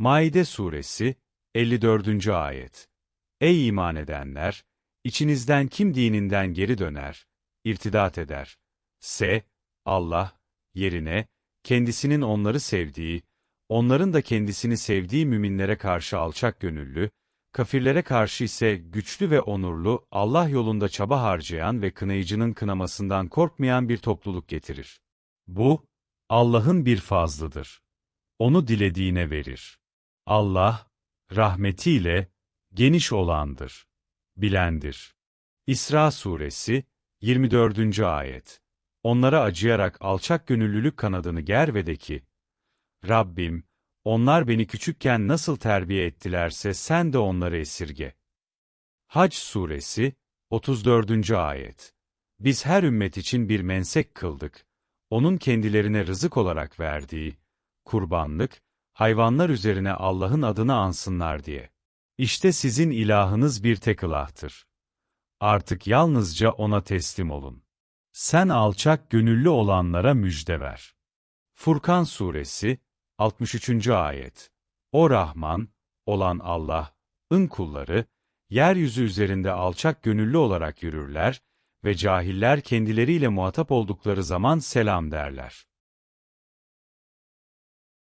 Maide Suresi 54. Ayet Ey iman edenler! İçinizden kim dininden geri döner, irtidat eder? Se, Allah, yerine, kendisinin onları sevdiği, onların da kendisini sevdiği müminlere karşı alçak gönüllü, kafirlere karşı ise güçlü ve onurlu, Allah yolunda çaba harcayan ve kınayıcının kınamasından korkmayan bir topluluk getirir. Bu, Allah'ın bir fazlıdır. Onu dilediğine verir. Allah, rahmetiyle, geniş olandır, bilendir. İsra Suresi, 24. Ayet Onlara acıyarak alçak gönüllülük kanadını ger ve de ki, Rabbim, onlar beni küçükken nasıl terbiye ettilerse sen de onları esirge. Hac Suresi, 34. Ayet Biz her ümmet için bir mensek kıldık. Onun kendilerine rızık olarak verdiği, kurbanlık, hayvanlar üzerine Allah'ın adını ansınlar diye. İşte sizin ilahınız bir tek ilahtır. Artık yalnızca O'na teslim olun. Sen alçak gönüllü olanlara müjde ver. Furkan Suresi, 63. Ayet O Rahman, olan Allah, ın kulları, yeryüzü üzerinde alçak gönüllü olarak yürürler ve cahiller kendileriyle muhatap oldukları zaman selam derler.